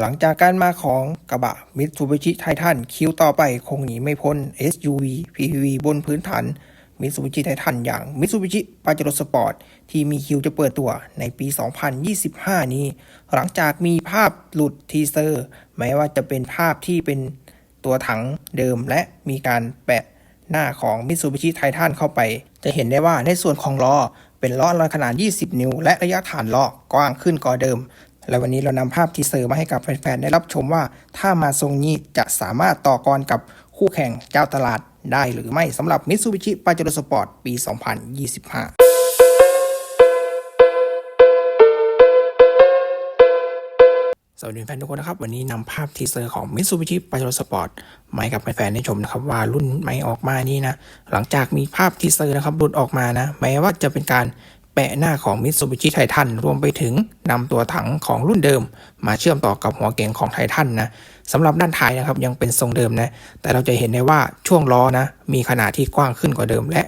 หลังจากการมาของกระบะมิตซูบิชิไททันคิวต่อไปคงหนีไม่พ้น SUV PPV บนพื้นฐานมิตซูบิชิไททันอย่างมิตซูบิชิปาเจโรสปอร์ตที่มีคิวจะเปิดตัวในปี 2025 นี้ หลังจากมีภาพหลุดทีเซอร์ แม้ว่าจะเป็นภาพที่เป็นตัวถังเดิมและมีการแปะหน้าของมิตซูบิชิไททันเข้าไป จะเห็นได้ว่าในส่วนของล้อเป็นล้อลอยขนาด 20 นิ้ว และระยะฐานล้อกว้างขึ้นกว่าเดิม และวันนี้เรานำภาพทีเซอร์มาให้กับแฟนๆได้รับชมว่า ถ้ามาทรงนี้จะสามารถต่อกรกับคู่แข่งเจ้าตลาดได้หรือไม่สำหรับ Mitsubishi Pajero Sport ปี 2025สวัสดีแฟนทุกคนนะครับ วันนี้นำภาพทีเซอร์ของ Mitsubishi Pajero Sport มาให้กับแฟนๆได้ชมนะครับ ว่ารุ่นใหม่ออกมานี่นะ หลังจากมีภาพทีเซอร์นะครับหลุดออกมานะแม้ว่าจะเป็นการ แปะหน้าของ Mitsubishi Titan รวมไปถึงนำตัวถังของรุ่นเดิม มาเชื่อมต่อกับหัวเก่งของ Titan นะสำหรับด้านท้ายนะครับยังเป็นทรงเดิมนะแต่เราจะเห็นได้ว่าช่วงล้อนะมีขนาดที่กว้างขึ้นกว่าเดิม และ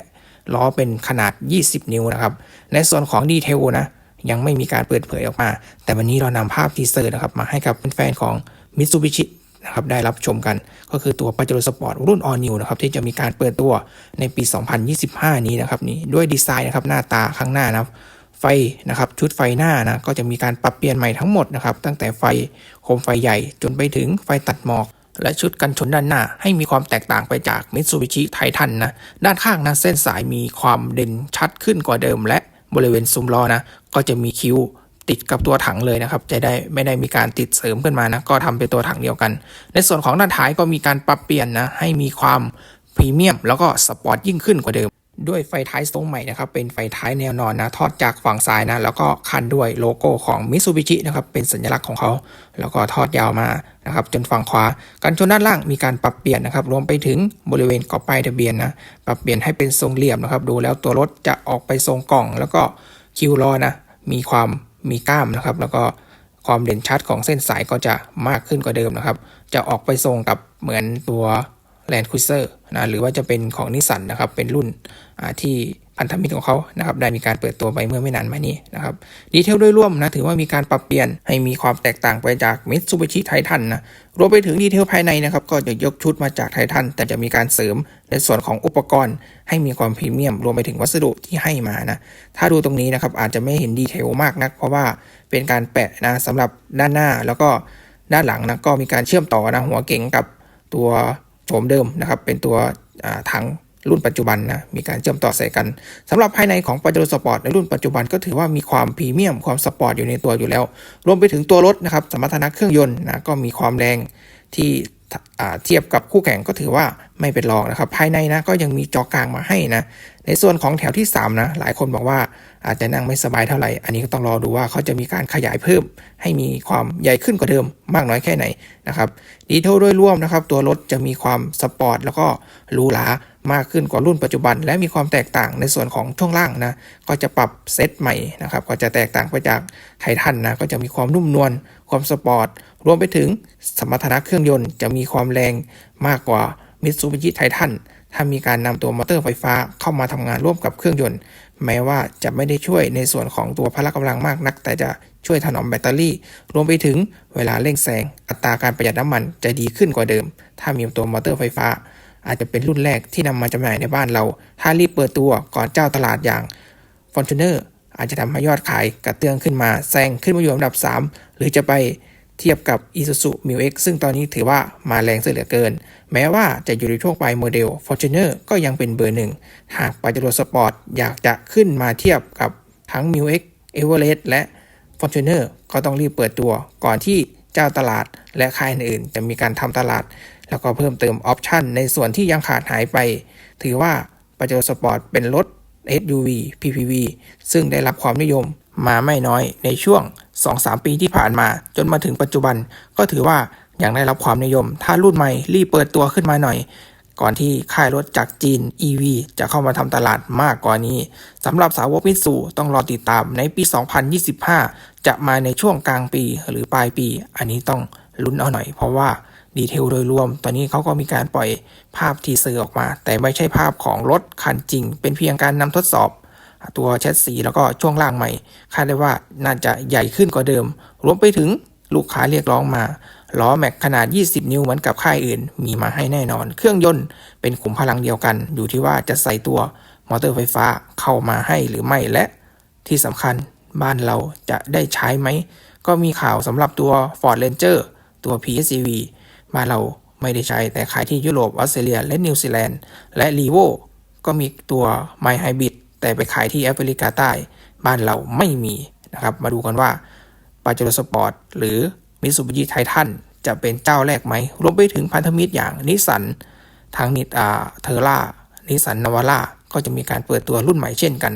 ล้อเป็นขนาด 20 นิ้วนะครับในส่วนของดีเทลนะยังไม่มีการเปิดเผยออกมา แต่วันนี้เรานำภาพทีเซอร์นะครับมาให้กับแฟนๆของ Mitsubishi นะครับได้รับชมกัน ก็คือตัว Pajero Sport รุ่น All New นะครับที่จะมีการเปิดตัวในปี 2025 นี้นะครับนี่ด้วยดีไซน์นะครับหน้าตาข้างหน้านะไฟนะครับชุดไฟหน้านะก็จะมีการปรับเปลี่ยนใหม่ทั้งหมดนะครับตั้งแต่ไฟโคมไฟใหญ่จนไปถึงไฟตัดหมอกและชุดกันชนด้านหน้าให้มีความแตกต่างไปจาก Mitsubishi Titan นะ ด้านข้างนะเส้นสายมีความเด่นชัดขึ้นกว่าเดิม และบริเวณซุ้มล้อนะ ก็จะมีคิ้ว ติดกับตัวถังเลยนะครับ จะได้ไม่ได้มีการติดเสริมขึ้นมานะ ก็ทำเป็นตัวถังเดียวกัน ในส่วนของด้านท้ายก็มีการปรับเปลี่ยนนะให้มีความพรีเมียมแล้วก็สปอร์ตยิ่งขึ้นกว่าเดิม ด้วยไฟท้ายทรงใหม่นะครับเป็นไฟท้ายแนวนอนนะทอดจากฝั่งซ้ายนะแล้วก็คันด้วยโลโก้ของ Mitsubishi นะครับเป็นสัญลักษณ์ของเขา แล้วก็ทอดยาวมานะครับจนฝั่งขวากันชนด้านล่างมีการปรับเปลี่ยนนะครับรวมไปถึงบริเวณกอบป้ายทะเบียนนะปรับเปลี่ยนให้เป็นทรงเหลี่ยมนะครับดูแล้วตัวรถจะออกไปทรงกล่อง แล้วก็คิวล้อนะมีความ มีกล้ามนะครับ แล้วก็ความเด่นชัดของเส้นสายก็จะมากขึ้นกว่าเดิมนะครับ จะออกไปทรงกับเหมือนตัว Land Cruiser นะหรือว่าจะเป็นของนิสสันนะครับเป็นรุ่นที่ พันธมิตรของเขานะครับได้มีการเปิดตัวไปเมื่อไม่นานมานี้นะครับดีเทลโดยรวมนะถือว่ามีการปรับเปลี่ยนให้มีความแตกต่างไปจาก Mitsubishi Titan นะรวมไปถึงดีเทลภายในนะครับก็จะยกชุดมาจาก Titan แต่จะมีการเสริมในส่วนของอุปกรณ์ ให้มีความพรีเมียม รวมไปถึงวัสดุที่ให้มานะถ้าดูตรงนี้นะครับอาจจะไม่เห็นดีเทลมากนัก เพราะว่าเป็นการแปะนะสำหรับด้านหน้าแล้วก็ด้านหลังนะก็มีการเชื่อมต่อนะหัวเก๋งกับตัวโฉมเดิมนะครับเป็นตัวถัง รุ่นปัจจุบันนะมีการเชื่อมต่อใส่กันสำหรับภายในของปาเจโร่สปอร์ตในรุ่นปัจจุบันก็ถือว่ามีความพรีเมียมความสปอร์ตอยู่ในตัวอยู่แล้ว รวมไปถึงตัวรถนะครับสมรรถนะเครื่องยนต์นะก็มีความแรงที่ เทียบกับคู่แข่งก็ถือว่าไม่เป็นรองนะครับ ภายในนะก็ยังมีจอกลางมาให้นะ ในส่วนของแถวที่ 3 นะ หลายคนบอกว่าอาจจะนั่งไม่สบายเท่าไหร่ อันนี้ก็ต้องรอดูว่าเขาจะมีการขยายเพิ่ม ให้มีความใหญ่ขึ้นกว่าเดิมมากน้อยแค่ไหนนะครับดีเทลโดยรวมนะครับ ตัวรถจะมีความสปอร์ตแล้วก็หรูหรามากขึ้นกว่ารุ่นปัจจุบัน และมีความแตกต่างในส่วนของช่วงล่างนะก็จะปรับเซตใหม่นะครับก็จะแตกต่างไปจากไททันนะก็จะมีความนุ่มนวล ความสปอร์ต รวมไปถึงสมรรถนะเครื่องยนต์จะมีความแรงมากกว่ามิตซูบิชิไททันถ้ามีการนำตัวมอเตอร์ไฟฟ้าเข้ามาทำงานร่วมกับเครื่องยนต์ แม้ว่าจะไม่ได้ช่วยในส่วนของตัวพละกำลังมากนัก แต่จะช่วยถนอมแบตเตอรี่ รวมไปถึงเวลาเร่งแซงอัตราการประหยัดน้ำมันจะดีขึ้นกว่าเดิม ถ้ามีตัวมอเตอร์ไฟฟ้า อาจจะเป็นรุ่นแรกที่นำมาจำหน่ายในบ้านเรา ถ้ารีบเปิดตัวก่อนเจ้าตลาดอย่าง f o r t u n e r อาจจะทำให้ยอดขายกระเตื้องขึ้นมาแซงขึ้นมาอยู่อันดับ 3 หรือจะไปเทียบกับ Isuzu m u x ซึ่งตอนนี้ถือว่ามาแรงเสียเหลือเกิน แม้ว่าจะอยู่ในช่วงปลายโมเดล Fortuner ก็ยังเป็นเบอร์หนึ่ง หาก Pajero Sport อยากจะขึ้นมาเทียบกับทั้ง m u x Everest และ Fortuner ก็ต้องรีบเปิดตัวก่อนที่เจ้าตลาดและค่ายอื่นจะมีการทำตลาด แล้วก็เพิ่มเติมออปชันในส่วนที่ยังขาดหายไป ถือว่า Pajero Sport เป็นรถ SUV PPV ซึ่งได้รับความนิยมมาไม่น้อยในช่วง 2-3 ปีที่ผ่านมา จนมาถึงปัจจุบัน ก็ถือว่ายังได้รับความนิยม ถ้ารุ่นใหม่รีบเปิดตัวขึ้นมาหน่อย ก่อนที่ค่ายรถจากจีน EV จะเข้ามาทำตลาดมากกว่านี้สำหรับสาวกมิตซูต้องรอติดตามในปี 2025 จะมาในช่วงกลางปีหรือปลายปี อันนี้ต้องลุ้นเอาหน่อยเพราะว่า ดีเทลโดยรวม ตอนนี้เขาก็มีการปล่อยภาพทีเซอร์ออกมา แต่ไม่ใช่ภาพของรถคันจริง เป็นเพียงการนำทดสอบ ตัวแชสซีแล้วก็ช่วงล่างใหม่ คาดได้ว่าน่าจะใหญ่ขึ้นกว่าเดิม รวมไปถึงลูกค้าเรียกร้องมาล้อแม็กขนาด 20 นิ้วเหมือนกับค่ายอื่น มีมาให้แน่นอน เครื่องยนต์เป็นขุมพลังเดียวกัน อยู่ที่ว่าจะใส่ตัวมอเตอร์ไฟฟ้าเข้ามาให้หรือไม่และที่สำคัญบ้านเราจะได้ใช้ไหม ก็มีข่าวสำหรับตัว Ford Ranger ตัว PHEV บ้านเราไม่ได้ใช้ แต่ขายที่ยุโรปออสเตรเลียและนิวซีแลนด์และ r ีโวก็มีตัว My Hybrid แต่ไปขายที่แอฟริกาใต้ บ้านเราไม่มีนะครับ มาดูกันว่าปาจ r o สปอร์ตหรือมิ t ซูบิชิไททันจะเป็นเจ้าแรกไหม รวมไปถึงพันธมิตรอย่างนิสสันทางนิตอาเทอร่านิสสันนาวาร่าก็จะมีการเปิดตัวรุ่นใหม่เช่นกัน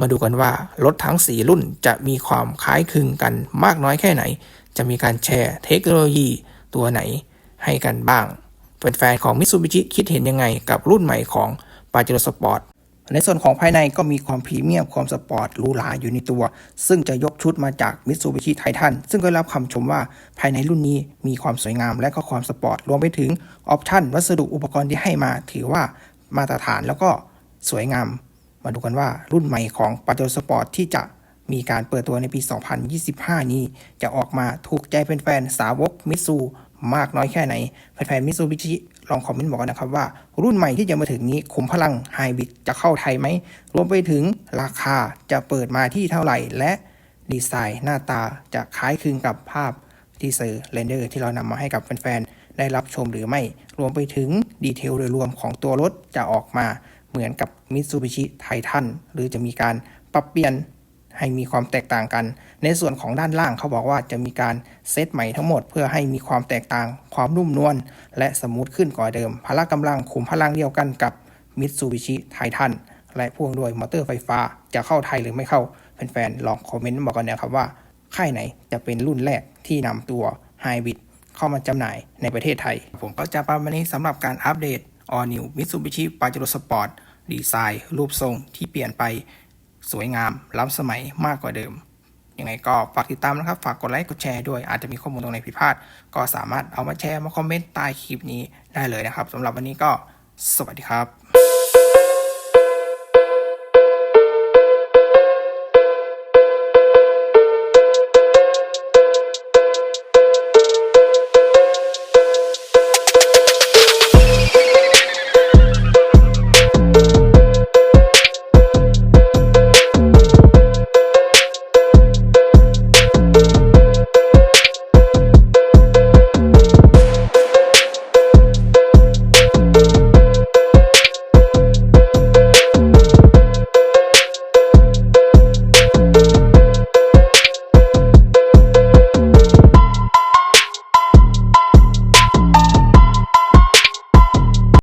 มาดูกันว่ารถทั้ง 4 รุ่นจะมีความคล้ายคลึงกันมากน้อยแค่ไหน จะมีการแชร์เทคโนโลยีตัวไหน ให้กันบ้างแฟนๆของ Mitsubishi คิดเห็นยังไงกับรุ่นใหม่ของ p a j e r o Sport ในส่วนของภายในก็มีความพรีเมียมความสปอร์ตหรูหราอยู่ในตัว ซึ่งจะยกชุดมาจาก Mitsubishi Titan ซึ่งก็ได้รับคำชมว่าภายในรุ่นนี้มีความสวยงามและก็ความสปอร์ต รวมไปถึงออปชั่น วัสดุอุปกรณ์ที่ให้มา ถือว่ามาตรฐานแล้วก็สวยงาม มาดูกันว่ารุ่นใหม่ของ p a j e r o Sport ที่จะมีการเปิดตัวในปี 2025 นี้ จะออกมาถูกใจแฟนๆสาวกมิตซู มากน้อยแค่ไหนแฟนๆมิตซูบิชิลองคอมเมนต์บอกกันนะครับว่า รุ่นใหม่ที่จะมาถึงนี้ขุมพลังไฮบริดจะเข้าไทยไหม รวมไปถึงราคาจะเปิดมาที่เท่าไหร่ และดีไซน์หน้าตาจะคล้ายคลึงกับภาพทีเซอร์เรนเดอร์ที่เรานำมาให้กับแฟนๆได้รับชมหรือไม่ รวมไปถึงดีเทลโดยรวมของตัวรถจะออกมาเหมือนกับ Mitsubishi Titan หรือจะมีการปรับเปลี่ยน ให้มีความแตกต่างกัน ในส่วนของด้านล่างเขาบอกว่าจะมีการเซตใหม่ทั้งหมด เพื่อให้มีความแตกต่าง ความนุ่มนวลและสมูทขึ้นกว่าเดิม พละกำลังขุมพลังเดียวกันกับ Mitsubishi Titan และพ่วงด้วยมอเตอร์ไฟฟ้าจะเข้าไทยหรือไม่เข้าแฟนๆลองคอมเมนต์บอกกันนะครับว่าค่ายไหนจะเป็นรุ่นแรกที่นำตัว Hybrid เข้ามาจำหน่ายในประเทศไทย ผมก็จะประมาณนี้สำหรับการอัปเดต All New Mitsubishi Pajero Sport ดีไซน์ รูปทรงที่เปลี่ยนไป สวยงาม ล้ำสมัยมากกว่าเดิม ยังไงก็ฝากติดตามนะครับ ฝากกดไลค์กดแชร์ด้วย อาจจะมีข้อมูลตรงไหนผิดพลาด ก็สามารถเอามาแชร์มาคอมเมนต์ใต้คลิปนี้ได้เลยนะครับสำหรับวันนี้ก็สวัสดีครับ